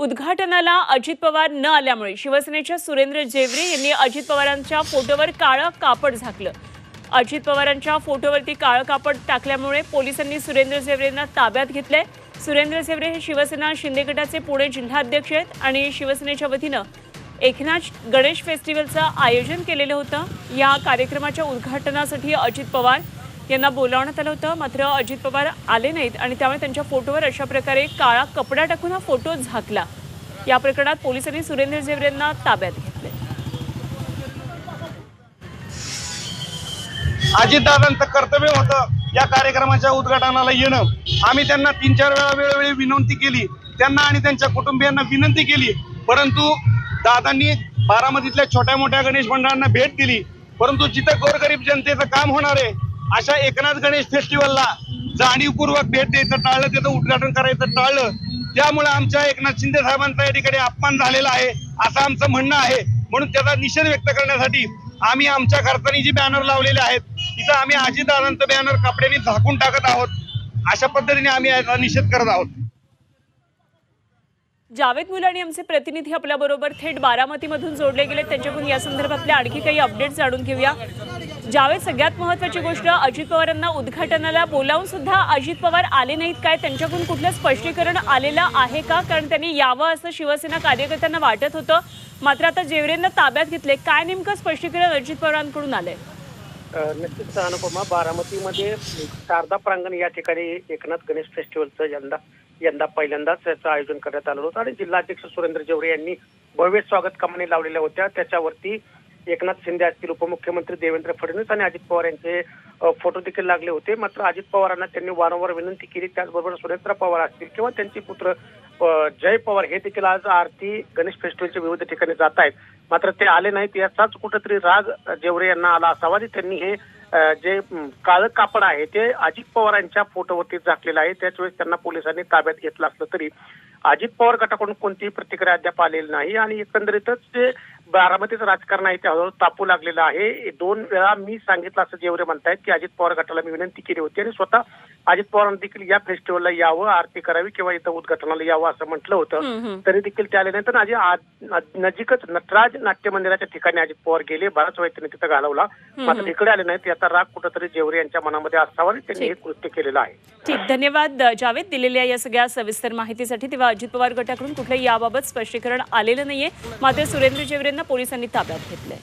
उद्घाटनाला अजित पवार न आल्यामुळे शिवसेनेच्या सुरेंद्र जेवरे यांनी अजित पवारांच्या फोटोवर काळं कापड झाकलं. अजित पवारांच्या फोटोवरती काळं कापड टाकल्यामुळे पोलिसांनी सुरेंद्र जेवरेंना ताब्यात घेतलंय. सुरेंद्र जेवरे हे शिवसेना शिंदे गटाचे पुणे जिल्हाध्यक्ष आहेत आणि शिवसेनेच्या वतीनं एकनाथ गणेश फेस्टिवलचं आयोजन केलेलं होतं. या कार्यक्रमाच्या उद्घाटनासाठी अजित पवार यांना बोलावण्यात आलं होतं. मात्र अजित पवार आले नाहीत आणि त्यामुळे त्यांच्या फोटोवर अशा प्रकारे काळा कपडा टाकून हा फोटो झाकला. या प्रकरणात पोलिसांनी सुरेंद्र जेवरेंना ताब्यात घेतले अजितदादांचं कर्तव्य होतं या कार्यक्रमाच्या उद्घाटनाला येणं. आम्ही त्यांना तीन चार वेळा वेळोवेळी विनंती केली. त्यांना आणि त्यांच्या कुटुंबियांना विनंती केली. परंतु दादांनी बारामतीतल्या छोट्या मोठ्या गणेश मंडळांना भेट दिली. परंतु जिथं गोरगरीब जनतेचं काम होणार आहे अशा एकनाथ गणेश फेस्टिवलला जाणीवपूर्वक भेट द्यायचं टाळलं त्याचं उद्घाटन करायचं टाळलं. त्यामुळे आमच्या एकनाथ शिंदे साहेबांचा या ठिकाणी अपमान झालेला आहे असं आमचं म्हणणं आहे. म्हणून त्याचा निषेध व्यक्त करण्यासाठी आम्ही आमच्या खर्चानी जी बॅनर लावलेले आहेत तिथं आम्ही अजितदादांचं बॅनर कपड्यांनी झाकून टाकत आहोत. अशा पद्धतीने आम्ही याचा निषेध करत आहोत. जावेद मुलानी आमचे प्रतिनिधी आपल्याबरोबर थेट बारामतीमधून जोडले गेले त्यांच्याकडून या संदर्भातल्या आणखी काही अपडेट जाणून घेऊया. जावेद सगळ्यात महत्वाची गोष्ट अजित पवारांना उद्घाटनाला बोलावून सुद्धा अजित पवार आले नाहीत काय? त्यांच्याकडून कुठलं स्पष्टीकरण आलेलं आहे का? कारण त्यांनी यावं असं शिवसेना कार्यकर्त्यांना वाटत होतं. मात्र आता जेवरेंना ताब्यात घेतले काय नेमकं स्पष्टीकरण अजित पवारांकडून आलंय? नक्कीच अनुपमा बारामतीमध्ये शारदा प्रांगण या ठिकाणी एकनाथ गणेश फेस्टिवलचं यंदा यंदा पहिल्यांदाच याचं आयोजन करण्यात आलं होतं. आणि जिल्हाध्यक्ष सुरेंद्र जेवरे यांनी भव्य स्वागत कमानी लावलेल्या होत्या त्याच्यावरती एकनाथ शिंदे असतील उपमुख्यमंत्री देवेंद्र फडणवीस आणि अजित पवार यांचे फोटो देखील लागले होते. मात्र अजित पवारांना त्यांनी वारंवार विनंती केली त्याचबरोबर सुरेंद्र पवार असतील किंवा त्यांचे पुत्र जय पवार हे देखील आज आरती गणेश फेस्टिवलच्या विविध ठिकाणी जात आहेत. मात्र ते आले नाहीत याचाच कुठेतरी राग जेवरे यांना आला असावा त्यांनी हे जे काळं कापड आहे ते अजित पवारांच्या फोटोवरती झाकलेलं आहे. त्याच वेळेस त्यांना पोलिसांनी ताब्यात घेतलं असलं तरी अजित पवार गटाकडून कोणतीही प्रतिक्रिया अद्याप आलेली नाही आणि एकंदरीतच जे बारामतीचं राजकारण आहे ते हळूहळू तापू लागलेलं आहे. दोन वेळा मी सांगितलं असं जेवढे म्हणतायत की अजित पवार गटाला मी विनंती केली होती आणि स्वतः अजित पवारांनी देखील या फेस्टिवलला यावं आरती करावी किंवा इथं उद्घाटनाला यावं असं म्हटलं होतं. तरी देखील ते आले नाही. तर आजी नजीकच नटराज नाट्य मंदिराच्या ठिकाणी अजित पवार गेले. बराच वेळ त्यांनी तिथं घालवला. मात्र इकडे आले नाहीत. याचा राग कुठेतरी जेवरे यांच्या मनामध्ये असावा त्यांनी हे कृत्य केलेलं आहे. ठीक. धन्यवाद जावेद. दिलेल्या या सगळ्या सविस्तर माहितीसाठी तेव्हा अजित पवार गटाकडून कुठल्याही याबाबत स्पष्टीकरण आलेलं नाहीये. मात्र सुरेंद्र जेवरेंना पोलिसांनी ताब्यात घेतलंय.